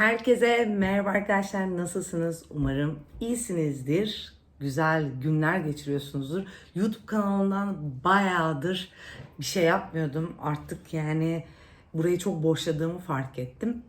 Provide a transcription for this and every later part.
Herkese merhaba arkadaşlar. Nasılsınız? Umarım iyisinizdir. Güzel günler geçiriyorsunuzdur. YouTube kanalından bayağıdır bir şey yapmıyordum. Artık yani burayı çok boşladığımı fark ettim.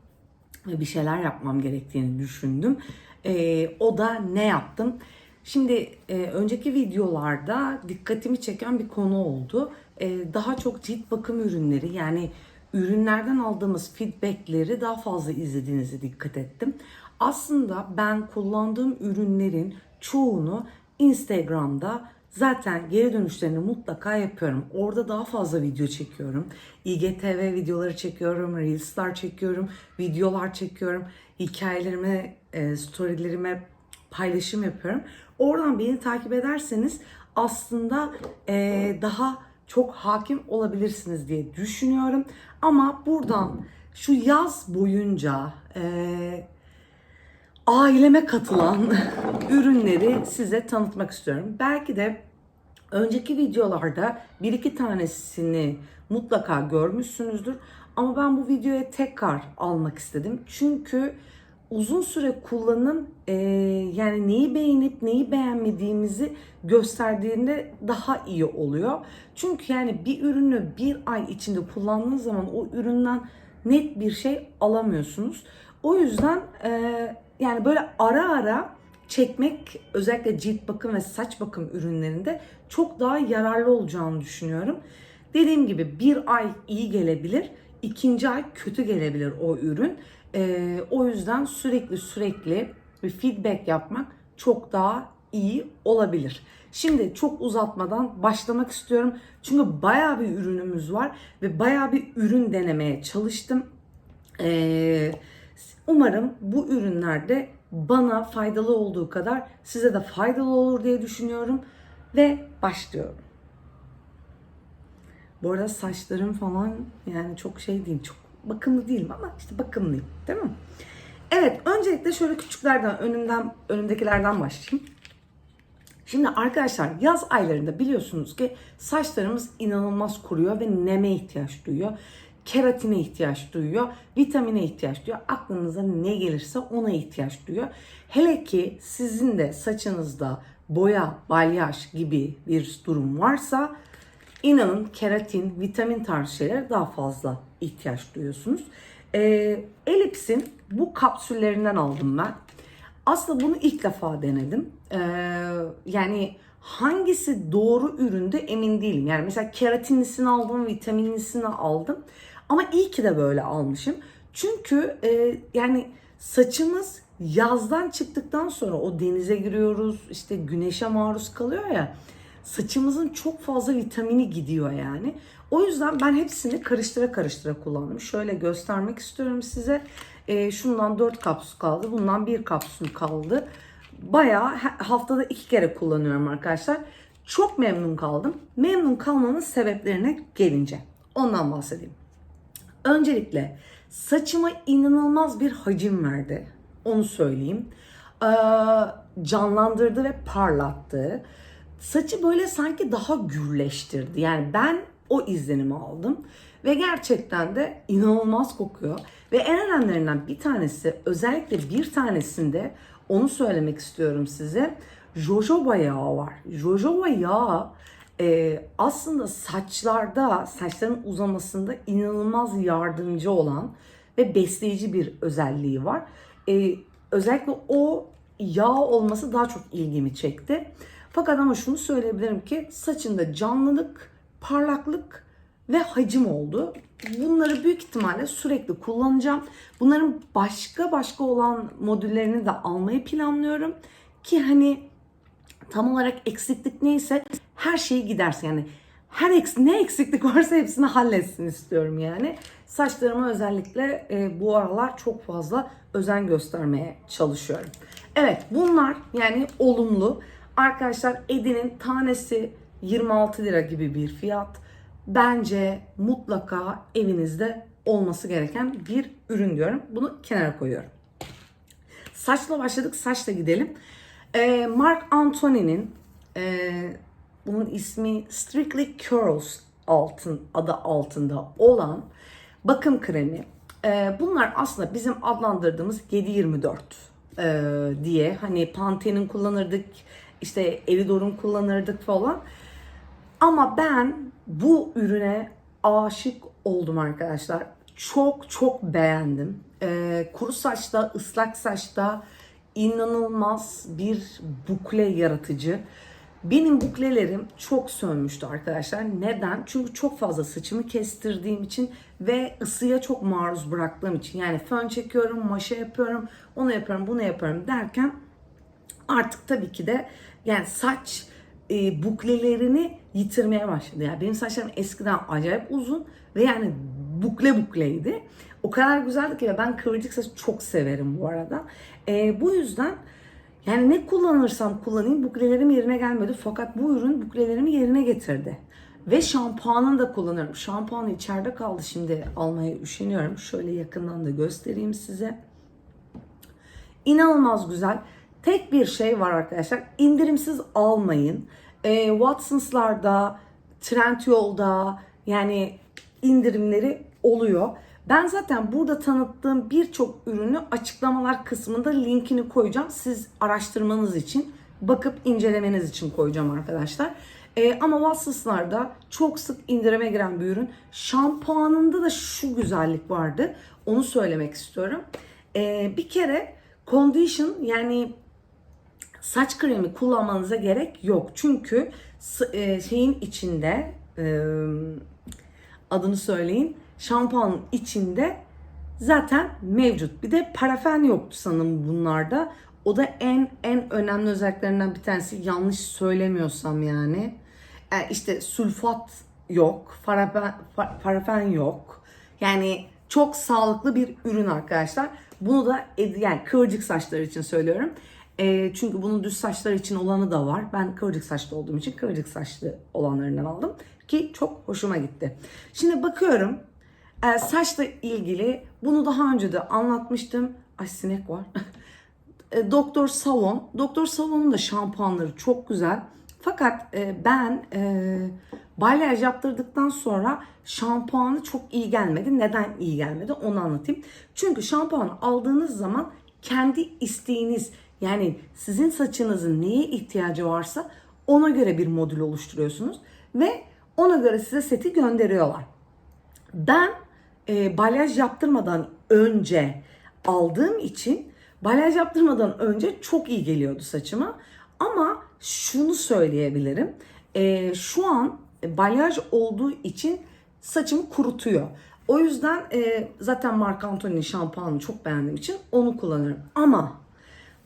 Ve bir şeyler yapmam gerektiğini düşündüm. Ee, o da ne yaptım? Şimdi e, önceki videolarda dikkatimi çeken bir konu oldu. E, daha çok cilt bakım ürünleri yani ürünlerden aldığımız feedbackleri daha fazla izlediğinizi dikkat ettim. Aslında ben kullandığım ürünlerin çoğunu Instagram'da zaten geri dönüşlerini mutlaka yapıyorum. Orada daha fazla video çekiyorum. IGTV videoları çekiyorum, Reels'lar çekiyorum, videolar çekiyorum. Hikayelerime, e, storylerime paylaşım yapıyorum. Oradan beni takip ederseniz aslında e, daha çok hakim olabilirsiniz diye düşünüyorum. Ama buradan şu yaz boyunca e, aileme katılan ürünleri size tanıtmak istiyorum. Belki de önceki videolarda bir iki tanesini mutlaka görmüşsünüzdür. Ama ben bu videoya tekrar almak istedim. Çünkü uzun süre kullanım e, yani neyi beğenip neyi beğenmediğimizi gösterdiğinde daha iyi oluyor. Çünkü yani bir ürünü bir ay içinde kullandığınız zaman o üründen net bir şey alamıyorsunuz. O yüzden e, yani böyle ara ara çekmek özellikle cilt bakım ve saç bakım ürünlerinde çok daha yararlı olacağını düşünüyorum. Dediğim gibi bir ay iyi gelebilir, ikinci ay kötü gelebilir o ürün. Ee, o yüzden sürekli sürekli bir feedback yapmak çok daha iyi olabilir. Şimdi çok uzatmadan başlamak istiyorum. Çünkü bayağı bir ürünümüz var ve bayağı bir ürün denemeye çalıştım. Ee, umarım bu ürünlerde bana faydalı olduğu kadar size de faydalı olur diye düşünüyorum ve başlıyorum. Bu arada saçlarım falan yani çok şey değil, çok bakımlı değilim ama işte bakımlıyım değil mi? Evet öncelikle şöyle küçüklerden önümden önümdekilerden başlayayım. Şimdi arkadaşlar yaz aylarında biliyorsunuz ki saçlarımız inanılmaz kuruyor ve neme ihtiyaç duyuyor. Keratine ihtiyaç duyuyor, vitamine ihtiyaç duyuyor. Aklınıza ne gelirse ona ihtiyaç duyuyor. Hele ki sizin de saçınızda boya, balyaj gibi bir durum varsa inanın keratin, vitamin tarzı şeylere daha fazla ihtiyaç duyuyorsunuz. Ee, Elips'in bu kapsüllerinden aldım ben. Aslında bunu ilk defa denedim. Ee, yani hangisi doğru üründe emin değilim. Yani mesela keratinlisini aldım, vitaminlisini aldım. Ama iyi ki de böyle almışım. Çünkü e, yani saçımız yazdan çıktıktan sonra o denize giriyoruz, işte güneşe maruz kalıyor ya. Saçımızın çok fazla vitamini gidiyor yani. O yüzden ben hepsini karıştıra karıştıra kullandım. Şöyle göstermek istiyorum size. E, şundan 4 kapsül kaldı. Bundan 1 kapsül kaldı. Bayağı haftada 2 kere kullanıyorum arkadaşlar. Çok memnun kaldım. Memnun kalmanın sebeplerine gelince ondan bahsedeyim. Öncelikle saçıma inanılmaz bir hacim verdi. Onu söyleyeyim. Ee, canlandırdı ve parlattı. Saçı böyle sanki daha gürleştirdi. Yani ben o izlenimi aldım. Ve gerçekten de inanılmaz kokuyor. Ve en önemlilerinden bir tanesi özellikle bir tanesinde onu söylemek istiyorum size. Jojoba yağı var. Jojoba yağı e, aslında saçlarda, saçların uzamasında inanılmaz yardımcı olan ve besleyici bir özelliği var. E, özellikle o yağ olması daha çok ilgimi çekti. Fakat ama şunu söyleyebilirim ki saçında canlılık, parlaklık ve hacim oldu. Bunları büyük ihtimalle sürekli kullanacağım. Bunların başka başka olan modüllerini de almayı planlıyorum. Ki hani tam olarak eksiklik neyse her şeyi gidersin. Yani her eks ne eksiklik varsa hepsini halletsin istiyorum yani. Saçlarıma özellikle e, bu aralar çok fazla özen göstermeye çalışıyorum. Evet bunlar yani olumlu. Arkadaşlar Edi'nin tanesi 26 lira gibi bir fiyat. Bence mutlaka evinizde olması gereken bir ürün diyorum. Bunu kenara koyuyorum. Saçla başladık. Saçla gidelim. Ee, Mark Antony'nin e, bunun ismi Strictly Curls altın adı altında olan bakım kremi. Ee, bunlar aslında bizim adlandırdığımız 7-24 ee, diye. Hani Pantene'in kullanırdık, işte Elidor'un kullanırdık falan. Ama ben bu ürüne aşık oldum arkadaşlar. Çok çok beğendim. Ee, kuru saçta, ıslak saçta inanılmaz bir bukle yaratıcı. Benim buklelerim çok sönmüştü arkadaşlar. Neden? Çünkü çok fazla saçımı kestirdiğim için ve ısıya çok maruz bıraktığım için. Yani fön çekiyorum, maşa yapıyorum, onu yapıyorum, bunu yapıyorum derken artık tabii ki de yani saç e, buklelerini yitirmeye başladı. Yani benim saçlarım eskiden acayip uzun ve yani bukle bukleydi. O kadar güzeldi ki ben kıvırcık saç çok severim bu arada. E, bu yüzden yani ne kullanırsam kullanayım buklelerim yerine gelmedi. Fakat bu ürün buklelerimi yerine getirdi. Ve şampuanını da kullanıyorum. Şampuanı içeride kaldı şimdi almaya üşeniyorum. Şöyle yakından da göstereyim size. İnanılmaz güzel. Tek bir şey var arkadaşlar. İndirimsiz almayın. E, Watson's'larda, Trendyol'da yani indirimleri oluyor. Ben zaten burada tanıttığım birçok ürünü açıklamalar kısmında linkini koyacağım. Siz araştırmanız için, bakıp incelemeniz için koyacağım arkadaşlar. E, ama Watson's'larda çok sık indirime giren bir ürün. Şampuanında da şu güzellik vardı. Onu söylemek istiyorum. E, bir kere condition yani saç kremi kullanmanıza gerek yok. Çünkü e, şeyin içinde e, adını söyleyin şampuanın içinde zaten mevcut. Bir de parafen yoktu sanırım bunlarda. O da en en önemli özelliklerinden bir tanesi yanlış söylemiyorsam yani. E, işte sülfat yok, parafen, parafen yok. Yani çok sağlıklı bir ürün arkadaşlar. Bunu da yani kıvırcık saçlar için söylüyorum. E, çünkü bunun düz saçlar için olanı da var. Ben kıvırcık saçlı olduğum için kıvırcık saçlı olanlarından aldım. Ki çok hoşuma gitti. Şimdi bakıyorum e, saçla ilgili bunu daha önce de anlatmıştım. Ay sinek var. E, Doktor Savon. Doktor Savon'un da şampuanları çok güzel. Fakat e, ben e, balyaj yaptırdıktan sonra şampuanı çok iyi gelmedi. Neden iyi gelmedi onu anlatayım. Çünkü şampuanı aldığınız zaman kendi isteğiniz yani sizin saçınızın neye ihtiyacı varsa ona göre bir modül oluşturuyorsunuz ve ona göre size seti gönderiyorlar. Ben e, balyaj yaptırmadan önce aldığım için balyaj yaptırmadan önce çok iyi geliyordu saçıma. Ama şunu söyleyebilirim. E, şu an balyaj olduğu için saçımı kurutuyor. O yüzden e, zaten Marc Anthony'nin şampuanını çok beğendiğim için onu kullanıyorum. Ama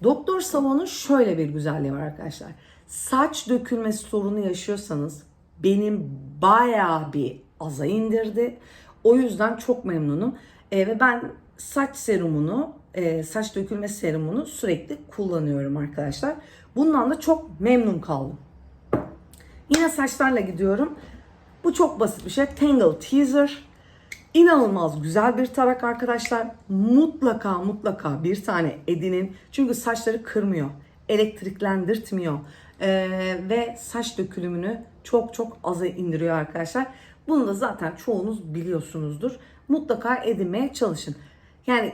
Doktor Savon'un şöyle bir güzelliği var arkadaşlar. Saç dökülmesi sorunu yaşıyorsanız benim bayağı bir aza indirdi. O yüzden çok memnunum. E, ve ben saç serumunu, e, saç dökülme serumunu sürekli kullanıyorum arkadaşlar. Bundan da çok memnun kaldım. Yine saçlarla gidiyorum. Bu çok basit bir şey. Tangle Teaser. İnanılmaz güzel bir tarak arkadaşlar. Mutlaka mutlaka bir tane edinin. Çünkü saçları kırmıyor. Elektriklendirtmiyor. Ee, ve saç dökülümünü çok çok aza indiriyor arkadaşlar. Bunu da zaten çoğunuz biliyorsunuzdur. Mutlaka edinmeye çalışın. Yani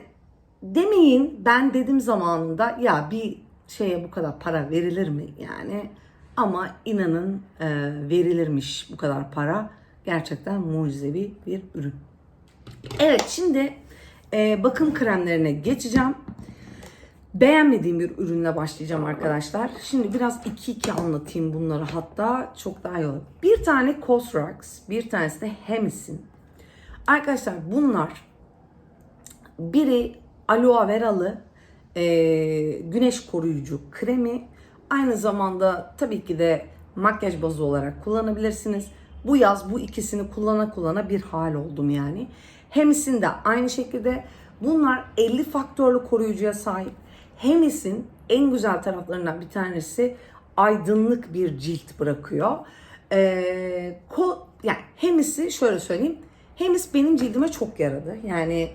demeyin ben dedim zamanında ya bir şeye bu kadar para verilir mi yani ama inanın e, verilirmiş bu kadar para gerçekten mucizevi bir ürün. Evet şimdi e, bakım kremlerine geçeceğim. Beğenmediğim bir ürünle başlayacağım arkadaşlar. Şimdi biraz 2-2 anlatayım bunları hatta çok daha iyi olur. Bir tane Cosrx, bir tanesi de Hemis'in. Arkadaşlar bunlar biri aloe veralı e, güneş koruyucu kremi. Aynı zamanda tabii ki de makyaj bazı olarak kullanabilirsiniz. Bu yaz bu ikisini kullana kullana bir hal oldum yani. Hemis'in de aynı şekilde bunlar 50 faktörlü koruyucuya sahip. Hemis'in en güzel taraflarından bir tanesi aydınlık bir cilt bırakıyor. Ee, ko, yani Hemis'i şöyle söyleyeyim. Hemis benim cildime çok yaradı. Yani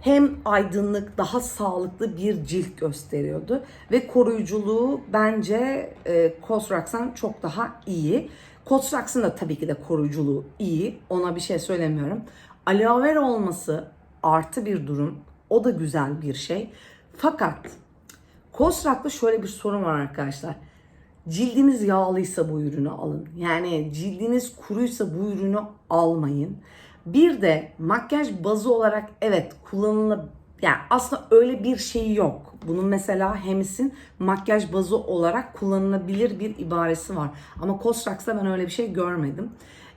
hem aydınlık, daha sağlıklı bir cilt gösteriyordu. Ve koruyuculuğu bence e, Cosrx'tan çok daha iyi. Cosrx'ın da tabii ki de koruyuculuğu iyi. Ona bir şey söylemiyorum. Aloe olması artı bir durum. O da güzel bir şey. Fakat Kosrak'ta şöyle bir sorun var arkadaşlar. Cildiniz yağlıysa bu ürünü alın. Yani cildiniz kuruysa bu ürünü almayın. Bir de makyaj bazı olarak evet kullanılabilir. Yani aslında öyle bir şey yok. Bunun mesela Hemis'in makyaj bazı olarak kullanılabilir bir ibaresi var. Ama Cosrx'ta ben öyle bir şey görmedim.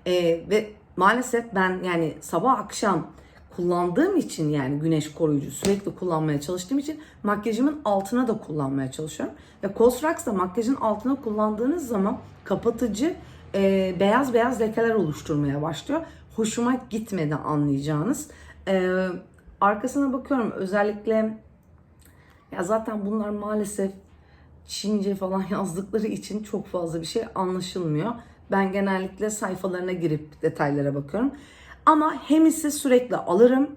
Ee, ve maalesef ben yani sabah akşam kullandığım için yani güneş koruyucu sürekli kullanmaya çalıştığım için makyajımın altına da kullanmaya çalışıyorum. Ve Cosrx da makyajın altına kullandığınız zaman kapatıcı e, beyaz beyaz lekeler oluşturmaya başlıyor. Hoşuma gitmedi anlayacağınız. E, arkasına bakıyorum özellikle ya zaten bunlar maalesef Çince falan yazdıkları için çok fazla bir şey anlaşılmıyor. Ben genellikle sayfalarına girip detaylara bakıyorum. Ama Hemis'i sürekli alırım.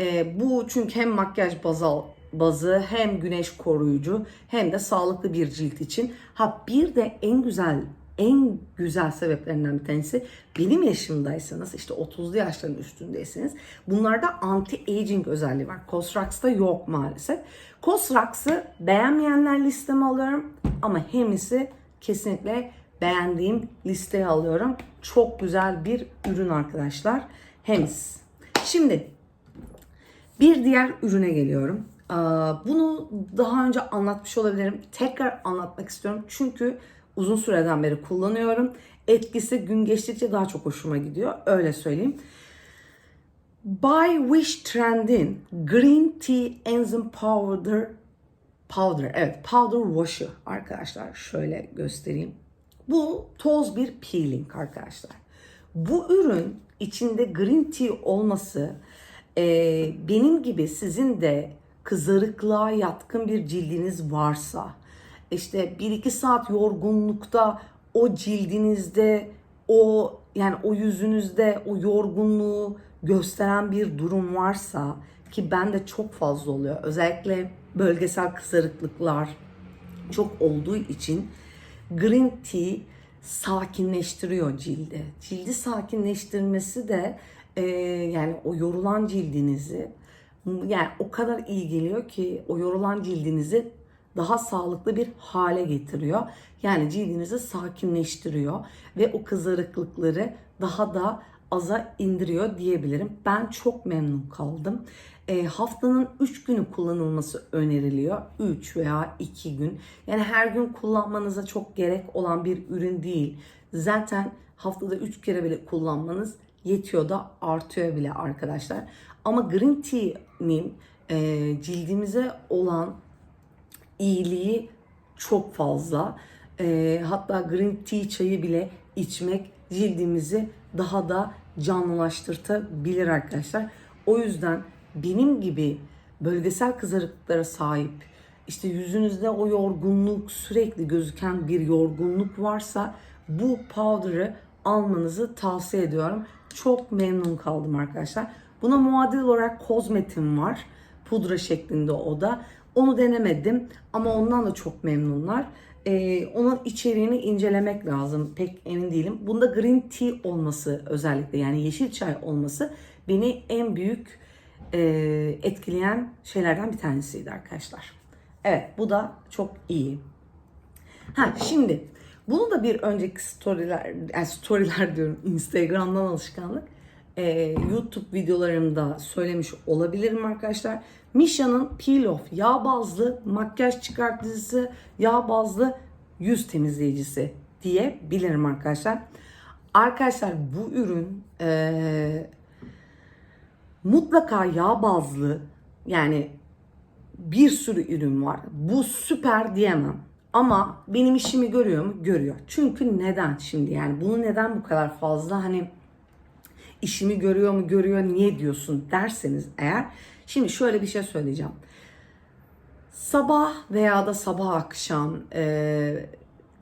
Ee, bu çünkü hem makyaj bazı, bazı hem güneş koruyucu hem de sağlıklı bir cilt için. Ha bir de en güzel en güzel sebeplerinden bir tanesi benim yaşımdaysanız işte 30'lu yaşların üstündeyseniz bunlarda anti-aging özelliği var. Cosrx'ta yok maalesef. Cosrx'ı beğenmeyenler listeme alıyorum ama Hemis'i kesinlikle beğendiğim listeye alıyorum. Çok güzel bir ürün arkadaşlar. Hemis. Şimdi bir diğer ürüne geliyorum. Bunu daha önce anlatmış olabilirim. Tekrar anlatmak istiyorum. Çünkü uzun süreden beri kullanıyorum. Etkisi gün geçtikçe daha çok hoşuma gidiyor. Öyle söyleyeyim. By Wish Trend'in Green Tea Enzyme Powder Powder, evet powder wash'ı arkadaşlar. Şöyle göstereyim. Bu toz bir peeling arkadaşlar. Bu ürün içinde green tea olması e, benim gibi sizin de kızarıklığa yatkın bir cildiniz varsa işte 1-2 saat yorgunlukta o cildinizde o yani o yüzünüzde o yorgunluğu gösteren bir durum varsa ki bende çok fazla oluyor. Özellikle bölgesel kızarıklıklar çok olduğu için green tea sakinleştiriyor cildi. Cildi sakinleştirmesi de e, yani o yorulan cildinizi yani o kadar iyi geliyor ki o yorulan cildinizi daha sağlıklı bir hale getiriyor. Yani cildinizi sakinleştiriyor ve o kızarıklıkları daha da aza indiriyor diyebilirim. Ben çok memnun kaldım. E, haftanın 3 günü kullanılması öneriliyor. 3 veya 2 gün. Yani her gün kullanmanıza çok gerek olan bir ürün değil. Zaten haftada 3 kere bile kullanmanız yetiyor da artıyor bile arkadaşlar. Ama green tea'nin e, cildimize olan iyiliği çok fazla. E, hatta green tea çayı bile içmek cildimizi daha da canlılaştırtabilir arkadaşlar. O yüzden benim gibi bölgesel kızarıklıklara sahip işte yüzünüzde o yorgunluk sürekli gözüken bir yorgunluk varsa bu powder'ı almanızı tavsiye ediyorum. Çok memnun kaldım arkadaşlar. Buna muadil olarak kozmetim var. Pudra şeklinde o da. Onu denemedim ama ondan da çok memnunlar. Ee, onun içeriğini incelemek lazım. Pek emin değilim. Bunda green tea olması özellikle yani yeşil çay olması beni en büyük e, etkileyen şeylerden bir tanesiydi arkadaşlar. Evet bu da çok iyi. Ha şimdi bunu da bir önceki storyler, yani storyler diyorum Instagram'dan alışkanlık. e, YouTube videolarımda söylemiş olabilirim arkadaşlar. Misha'nın Peel Off yağ bazlı makyaj çıkartıcısı, yağ bazlı yüz temizleyicisi diyebilirim arkadaşlar. Arkadaşlar bu ürün e, mutlaka yağ bazlı yani bir sürü ürün var. Bu süper diyemem. Ama benim işimi görüyor mu? Görüyor. Çünkü neden şimdi yani bunu neden bu kadar fazla hani işimi görüyor mu görüyor niye diyorsun derseniz eğer şimdi şöyle bir şey söyleyeceğim. Sabah veya da sabah akşam e,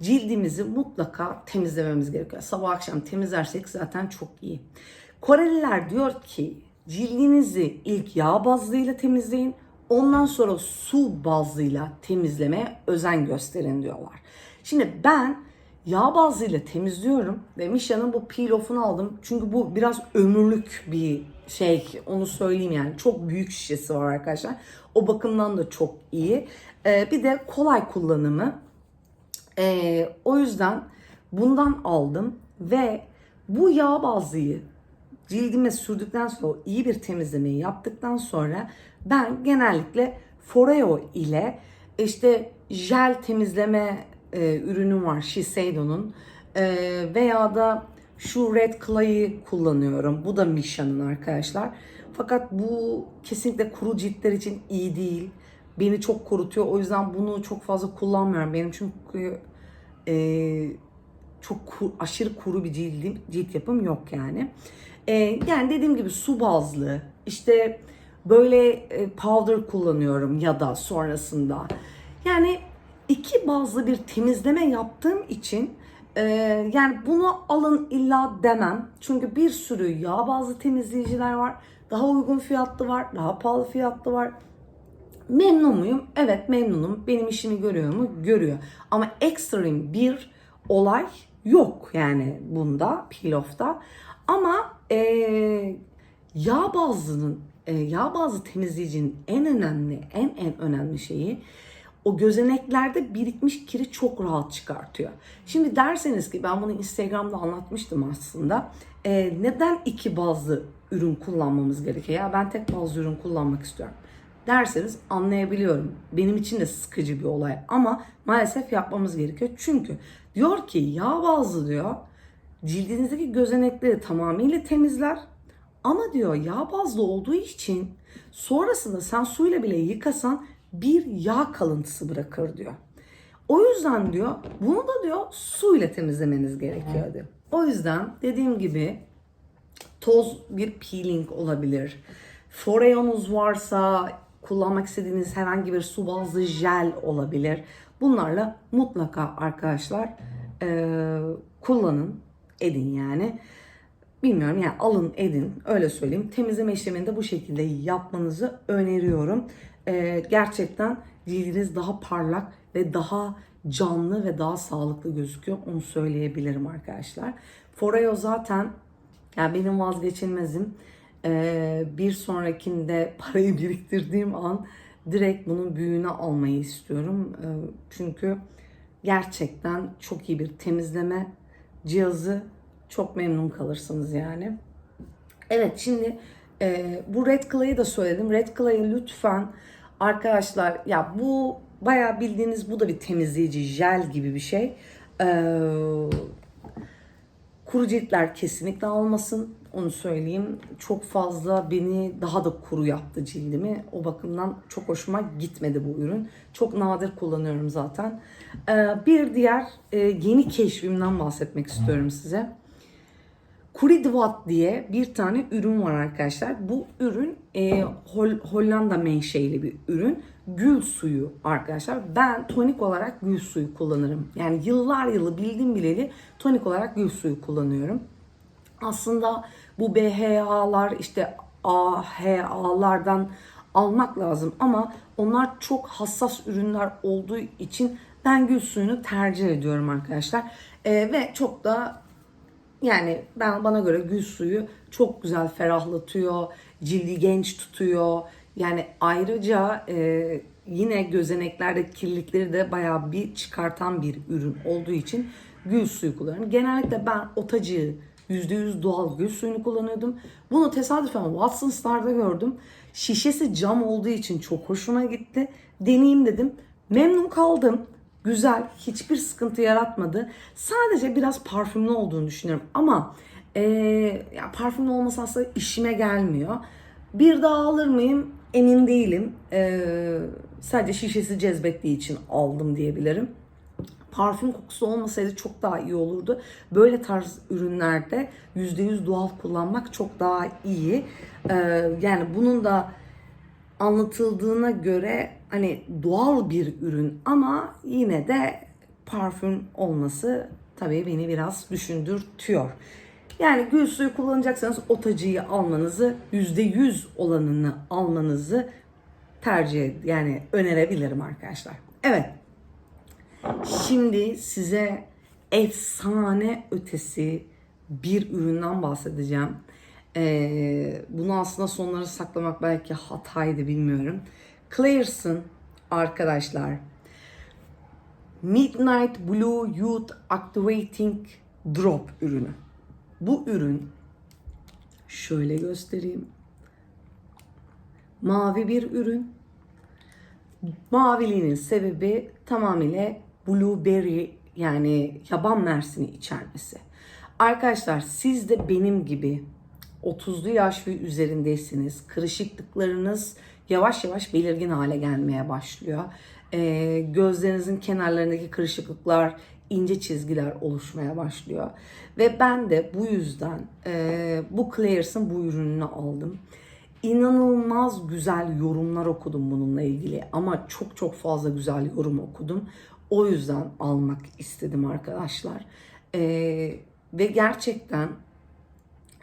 cildimizi mutlaka temizlememiz gerekiyor. Sabah akşam temizlersek zaten çok iyi. Koreliler diyor ki cildinizi ilk yağ bazlıyla temizleyin. Ondan sonra su bazlıyla temizlemeye özen gösterin diyorlar. Şimdi ben yağ bazıyla temizliyorum ve Misha'nın bu peel off'unu aldım. Çünkü bu biraz ömürlük bir şey onu söyleyeyim yani. Çok büyük şişesi var arkadaşlar. O bakımdan da çok iyi. Ee, bir de kolay kullanımı. Ee, o yüzden bundan aldım ve bu yağ bazıyı cildime sürdükten sonra iyi bir temizlemeyi yaptıktan sonra ben genellikle Foreo ile işte jel temizleme e, ürünüm var Shiseido'nun E, veya da şu Red Clay'ı kullanıyorum. Bu da Misha'nın arkadaşlar. Fakat bu kesinlikle kuru ciltler için iyi değil. Beni çok kurutuyor. O yüzden bunu çok fazla kullanmıyorum. Benim çünkü e, çok ku- aşırı kuru bir cildim, cilt yapım yok yani. Ee, yani dediğim gibi su bazlı işte böyle e, powder kullanıyorum ya da sonrasında. Yani iki bazlı bir temizleme yaptığım için e, yani bunu alın illa demem. Çünkü bir sürü yağ bazlı temizleyiciler var. Daha uygun fiyatlı var, daha pahalı fiyatlı var. Memnun muyum? Evet memnunum. Benim işimi görüyor mu? Görüyor. Ama ekstrem bir olay yok yani bunda, peel off'ta. Ama eee yağ bazlının, e, yağ bazlı temizleyicinin en önemli, en en önemli şeyi o gözeneklerde birikmiş kiri çok rahat çıkartıyor. Şimdi derseniz ki ben bunu Instagram'da anlatmıştım aslında. E, neden iki bazlı ürün kullanmamız gerekiyor? Ya ben tek bazlı ürün kullanmak istiyorum derseniz anlayabiliyorum. Benim için de sıkıcı bir olay ama maalesef yapmamız gerekiyor. Çünkü diyor ki yağ bazlı diyor cildinizdeki gözenekleri tamamıyla temizler. Ama diyor yağ bazlı olduğu için sonrasında sen suyla bile yıkasan bir yağ kalıntısı bırakır diyor. O yüzden diyor bunu da diyor suyla temizlemeniz gerekiyor diyor. O yüzden dediğim gibi toz bir peeling olabilir. Foreonuz varsa kullanmak istediğiniz herhangi bir su bazlı jel olabilir. Bunlarla mutlaka arkadaşlar eee, kullanın, edin yani. Bilmiyorum yani alın edin öyle söyleyeyim. Temizleme işlemini de bu şekilde yapmanızı öneriyorum. Eee, gerçekten cildiniz daha parlak ve daha canlı ve daha sağlıklı gözüküyor. Onu söyleyebilirim arkadaşlar. Foreo zaten yani benim vazgeçilmezim. Ee, bir sonrakinde parayı biriktirdiğim an direkt bunun büyüğünü almayı istiyorum. Ee, çünkü gerçekten çok iyi bir temizleme cihazı. Çok memnun kalırsınız yani. Evet şimdi e, bu Red Clay'ı da söyledim. Red Clay'ı lütfen arkadaşlar ya bu bayağı bildiğiniz bu da bir temizleyici jel gibi bir şey. Ee, Kuru ciltler kesinlikle almasın. Onu söyleyeyim. Çok fazla beni daha da kuru yaptı cildimi. O bakımdan çok hoşuma gitmedi bu ürün. Çok nadir kullanıyorum zaten. Ee, bir diğer e, yeni keşfimden bahsetmek istiyorum size. Kuridvat diye bir tane ürün var arkadaşlar. Bu ürün e, Hol- Hollanda menşeili bir ürün. Gül suyu arkadaşlar. Ben tonik olarak gül suyu kullanırım. Yani yıllar yılı bildim bileli tonik olarak gül suyu kullanıyorum. Aslında bu BHA'lar işte AHA'lardan almak lazım ama onlar çok hassas ürünler olduğu için ben gül suyunu tercih ediyorum arkadaşlar. E, ve çok da yani ben bana göre gül suyu çok güzel ferahlatıyor, cildi genç tutuyor. Yani ayrıca e, yine gözeneklerde kirlilikleri de bayağı bir çıkartan bir ürün olduğu için gül suyu kullanıyorum. Genellikle ben otacı %100 doğal gül suyunu kullanıyordum. Bunu tesadüfen Watson's'larda gördüm. Şişesi cam olduğu için çok hoşuma gitti. Deneyeyim dedim. Memnun kaldım. Güzel, hiçbir sıkıntı yaratmadı. Sadece biraz parfümlü olduğunu düşünüyorum ama e, ya parfümlü olması aslında işime gelmiyor. Bir daha alır mıyım emin değilim. E, sadece şişesi cezbettiği için aldım diyebilirim. Parfüm kokusu olmasaydı çok daha iyi olurdu. Böyle tarz ürünlerde %100 doğal kullanmak çok daha iyi. E, yani bunun da anlatıldığına göre hani doğal bir ürün ama yine de parfüm olması tabii beni biraz düşündürtüyor. Yani gül suyu kullanacaksanız otacıyı almanızı %100 olanını almanızı tercih yani önerebilirim arkadaşlar. Evet. Şimdi size efsane ötesi bir üründen bahsedeceğim. Ee, bunu aslında sonlara saklamak belki hataydı bilmiyorum. Claire's'ın arkadaşlar Midnight Blue Youth Activating Drop ürünü. Bu ürün şöyle göstereyim. Mavi bir ürün. Maviliğinin sebebi tamamıyla blueberry yani yaban mersini içermesi. Arkadaşlar siz de benim gibi 30'lu yaş ve üzerindeysiniz. Kırışıklıklarınız yavaş yavaş belirgin hale gelmeye başlıyor. Ee, gözlerinizin kenarlarındaki kırışıklıklar, ince çizgiler oluşmaya başlıyor. Ve ben de bu yüzden e, bu Claire's'ın bu ürününü aldım. İnanılmaz güzel yorumlar okudum bununla ilgili ama çok çok fazla güzel yorum okudum. O yüzden almak istedim arkadaşlar. Ee, ve gerçekten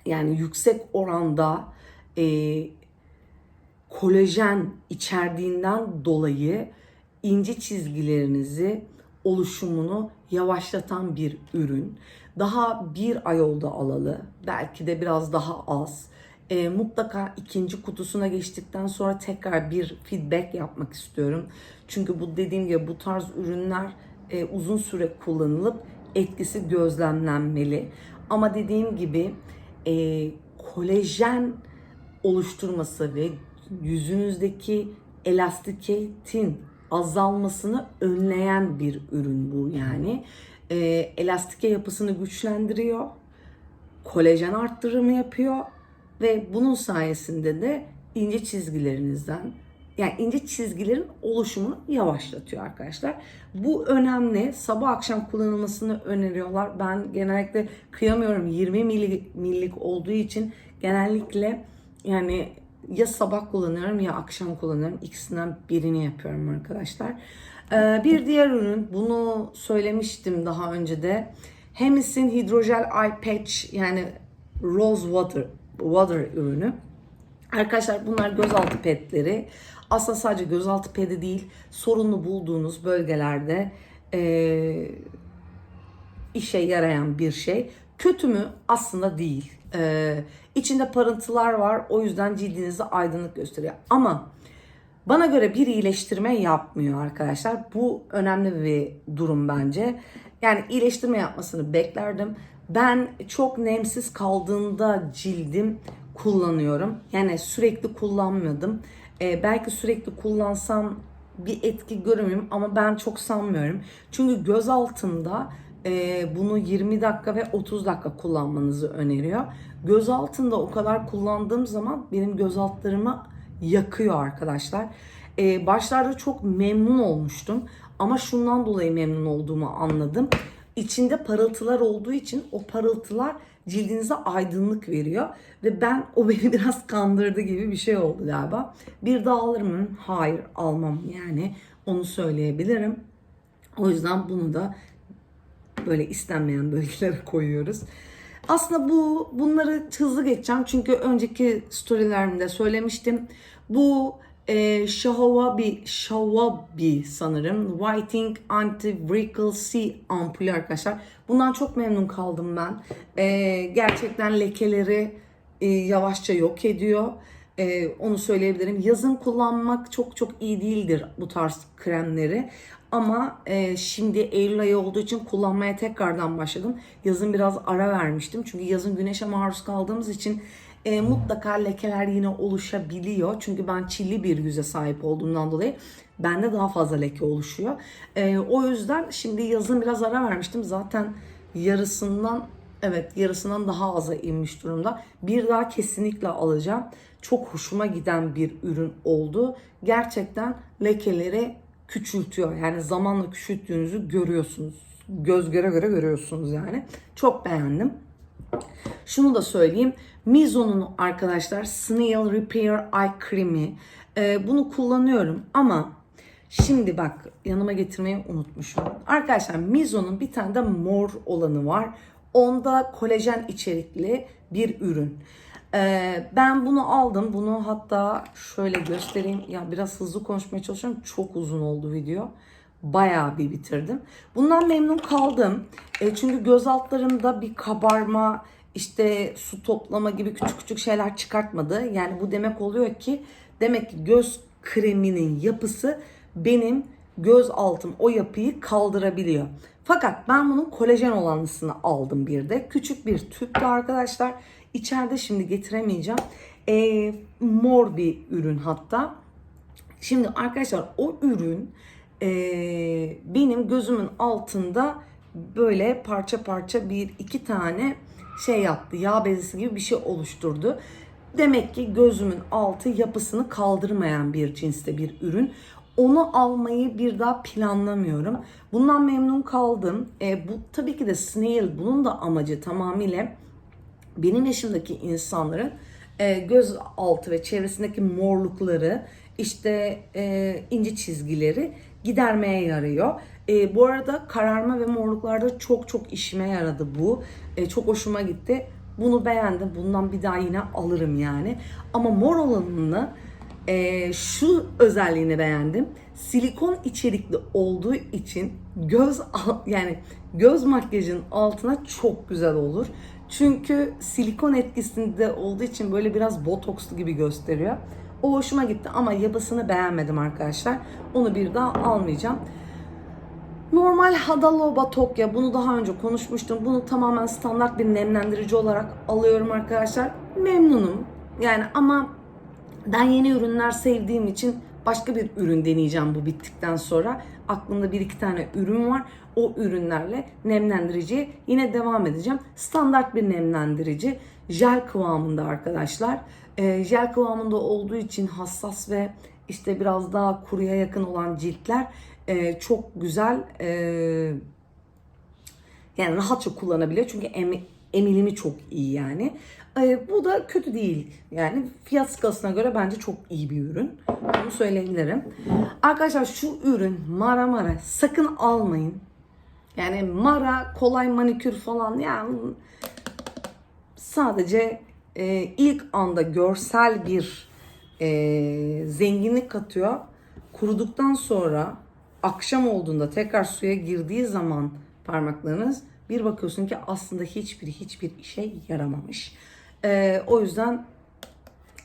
yani yüksek oranda e, kolajen içerdiğinden dolayı ince çizgilerinizi oluşumunu yavaşlatan bir ürün. Daha bir ay oldu alalı. Belki de biraz daha az. E, mutlaka ikinci kutusuna geçtikten sonra tekrar bir feedback yapmak istiyorum. Çünkü bu dediğim gibi bu tarz ürünler e, uzun süre kullanılıp etkisi gözlemlenmeli. Ama dediğim gibi e, kolajen oluşturması ve yüzünüzdeki elastiketin azalmasını önleyen bir ürün bu yani. E, elastike yapısını güçlendiriyor, kolajen arttırımı yapıyor ve bunun sayesinde de ince çizgilerinizden yani ince çizgilerin oluşumunu yavaşlatıyor arkadaşlar. Bu önemli. Sabah akşam kullanılmasını öneriyorlar. Ben genellikle kıyamıyorum 20 millik, millik olduğu için genellikle yani ya sabah kullanıyorum ya akşam kullanıyorum. İkisinden birini yapıyorum arkadaşlar. Ee, bir diğer ürün bunu söylemiştim daha önce de. Hemis'in hidrojel eye patch yani rose water water ürünü. Arkadaşlar bunlar gözaltı pedleri. Aslında sadece gözaltı pedi değil, sorunlu bulduğunuz bölgelerde e, işe yarayan bir şey. Kötü mü? Aslında değil. E, içinde parıntılar var, o yüzden cildinizi aydınlık gösteriyor. Ama bana göre bir iyileştirme yapmıyor arkadaşlar. Bu önemli bir durum bence. Yani iyileştirme yapmasını beklerdim. Ben çok nemsiz kaldığında cildim kullanıyorum. Yani sürekli kullanmadım. Ee, belki sürekli kullansam bir etki göremiyorum ama ben çok sanmıyorum. Çünkü göz altında e, bunu 20 dakika ve 30 dakika kullanmanızı öneriyor. Göz altında o kadar kullandığım zaman benim göz altlarımı yakıyor arkadaşlar. Ee, başlarda çok memnun olmuştum ama şundan dolayı memnun olduğumu anladım. İçinde parıltılar olduğu için o parıltılar cildinize aydınlık veriyor. Ve ben o beni biraz kandırdı gibi bir şey oldu galiba. Bir daha alır mıyım? Hayır almam yani onu söyleyebilirim. O yüzden bunu da böyle istenmeyen bölgelere koyuyoruz. Aslında bu bunları hızlı geçeceğim çünkü önceki storylerimde söylemiştim. Bu e, Shawabi, Shawabi sanırım Whiting Anti Wrinkle C ampulü arkadaşlar. Bundan çok memnun kaldım ben. E, gerçekten lekeleri e, yavaşça yok ediyor. E, onu söyleyebilirim. Yazın kullanmak çok çok iyi değildir bu tarz kremleri. Ama e, şimdi Eylül ayı olduğu için kullanmaya tekrardan başladım. Yazın biraz ara vermiştim. Çünkü yazın güneşe maruz kaldığımız için e, mutlaka lekeler yine oluşabiliyor. Çünkü ben çilli bir yüze sahip olduğumdan dolayı bende daha fazla leke oluşuyor. E, o yüzden şimdi yazın biraz ara vermiştim. Zaten yarısından evet yarısından daha aza inmiş durumda. Bir daha kesinlikle alacağım. Çok hoşuma giden bir ürün oldu. Gerçekten lekeleri küçültüyor. Yani zamanla küçülttüğünüzü görüyorsunuz. Göz göre göre görüyorsunuz yani. Çok beğendim. Şunu da söyleyeyim. Mizo'nun arkadaşlar Snail Repair Eye Cream'i. Ee, bunu kullanıyorum ama şimdi bak yanıma getirmeyi unutmuşum. Arkadaşlar Mizo'nun bir tane de mor olanı var. Onda kolajen içerikli bir ürün. Ee, ben bunu aldım. Bunu hatta şöyle göstereyim. Ya biraz hızlı konuşmaya çalışıyorum. Çok uzun oldu video. bayağı bir bitirdim. Bundan memnun kaldım. E, çünkü göz altlarımda bir kabarma, işte su toplama gibi küçük küçük şeyler çıkartmadı. Yani bu demek oluyor ki demek ki göz kreminin yapısı benim göz altım o yapıyı kaldırabiliyor. Fakat ben bunun kolajen olanlısını aldım bir de. Küçük bir tüptü arkadaşlar. İçeride şimdi getiremeyeceğim. E, mor bir ürün hatta. Şimdi arkadaşlar o ürün e, benim gözümün altında böyle parça parça bir iki tane şey yaptı. Yağ bezesi gibi bir şey oluşturdu. Demek ki gözümün altı yapısını kaldırmayan bir cinste bir ürün. Onu almayı bir daha planlamıyorum. Bundan memnun kaldım. E, bu tabii ki de Snail bunun da amacı tamamıyla benim yaşımdaki insanların e, göz altı ve çevresindeki morlukları işte e, ince çizgileri gidermeye yarıyor. E, bu arada kararma ve morluklarda çok çok işime yaradı bu. E, çok hoşuma gitti. Bunu beğendim. Bundan bir daha yine alırım yani. Ama mor olanını e, şu özelliğini beğendim. Silikon içerikli olduğu için göz yani göz makyajın altına çok güzel olur. Çünkü silikon etkisinde olduğu için böyle biraz botokslu gibi gösteriyor. O hoşuma gitti ama yapısını beğenmedim arkadaşlar. Onu bir daha almayacağım. Normal Hadaloba Tokya bunu daha önce konuşmuştum. Bunu tamamen standart bir nemlendirici olarak alıyorum arkadaşlar. Memnunum. Yani ama ben yeni ürünler sevdiğim için başka bir ürün deneyeceğim bu bittikten sonra. Aklımda bir iki tane ürün var. O ürünlerle nemlendiriciye yine devam edeceğim. Standart bir nemlendirici. Jel kıvamında arkadaşlar. Ee, jel kıvamında olduğu için hassas ve işte biraz daha kuruya yakın olan ciltler e, çok güzel e, yani rahatça kullanabiliyor. Çünkü em- emilimi çok iyi yani. Ee, bu da kötü değil. Yani fiyat skalasına göre bence çok iyi bir ürün. Bunu söyleyebilirim. Arkadaşlar şu ürün Mara Mara sakın almayın. Yani Mara kolay manikür falan yani sadece e, ilk anda görsel bir e, zenginlik katıyor. Kuruduktan sonra akşam olduğunda tekrar suya girdiği zaman parmaklarınız bir bakıyorsun ki aslında hiçbir hiçbir işe yaramamış. E, o yüzden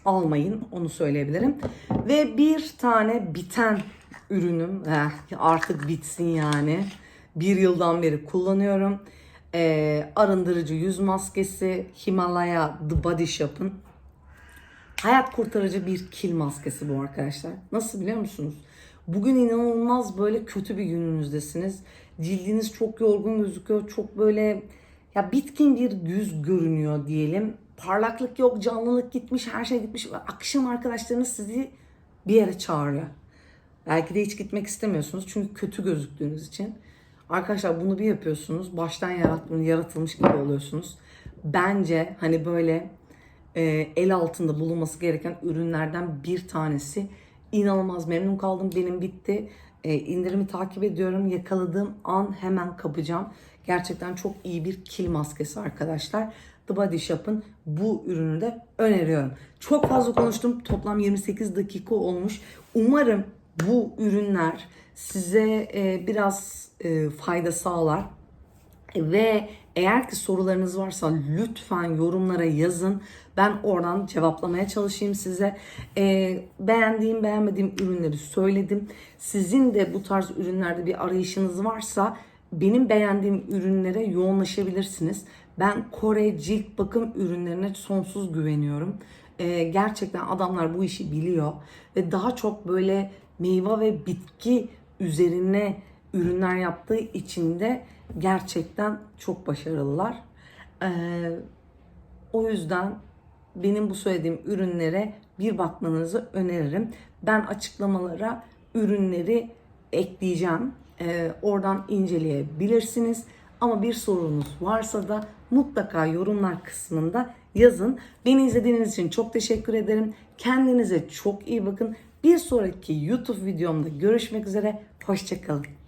almayın onu söyleyebilirim. Ve bir tane biten ürünüm eh, artık bitsin yani. Bir yıldan beri kullanıyorum. Ee, arındırıcı yüz maskesi Himalaya The Body Shop'ın hayat kurtarıcı bir kil maskesi bu arkadaşlar. Nasıl biliyor musunuz? Bugün inanılmaz böyle kötü bir gününüzdesiniz. Cildiniz çok yorgun gözüküyor. Çok böyle ya bitkin bir yüz görünüyor diyelim. Parlaklık yok, canlılık gitmiş, her şey gitmiş. Akşam arkadaşlarınız sizi bir yere çağırıyor. Belki de hiç gitmek istemiyorsunuz çünkü kötü gözüktüğünüz için. Arkadaşlar bunu bir yapıyorsunuz. Baştan yaratmış, yaratılmış gibi oluyorsunuz. Bence hani böyle e, el altında bulunması gereken ürünlerden bir tanesi. İnanılmaz memnun kaldım. Benim bitti. E, indirimi takip ediyorum. Yakaladığım an hemen kapacağım. Gerçekten çok iyi bir kil maskesi arkadaşlar. The Body Shop'ın bu ürünü de öneriyorum. Çok fazla konuştum. Toplam 28 dakika olmuş. Umarım bu ürünler size e, biraz e, fayda sağlar. Ve eğer ki sorularınız varsa lütfen yorumlara yazın. Ben oradan cevaplamaya çalışayım size. Ee, beğendiğim beğenmediğim ürünleri söyledim. Sizin de bu tarz ürünlerde bir arayışınız varsa benim beğendiğim ürünlere yoğunlaşabilirsiniz. Ben Kore cilt bakım ürünlerine sonsuz güveniyorum. Ee, gerçekten adamlar bu işi biliyor ve daha çok böyle meyve ve bitki üzerine ürünler yaptığı için de gerçekten çok başarılılar. Ee, o yüzden benim bu söylediğim ürünlere bir bakmanızı öneririm. Ben açıklamalara ürünleri ekleyeceğim. Ee, oradan inceleyebilirsiniz. Ama bir sorunuz varsa da mutlaka yorumlar kısmında yazın. Beni izlediğiniz için çok teşekkür ederim. Kendinize çok iyi bakın. Bir sonraki YouTube videomda görüşmek üzere. Hoşçakalın.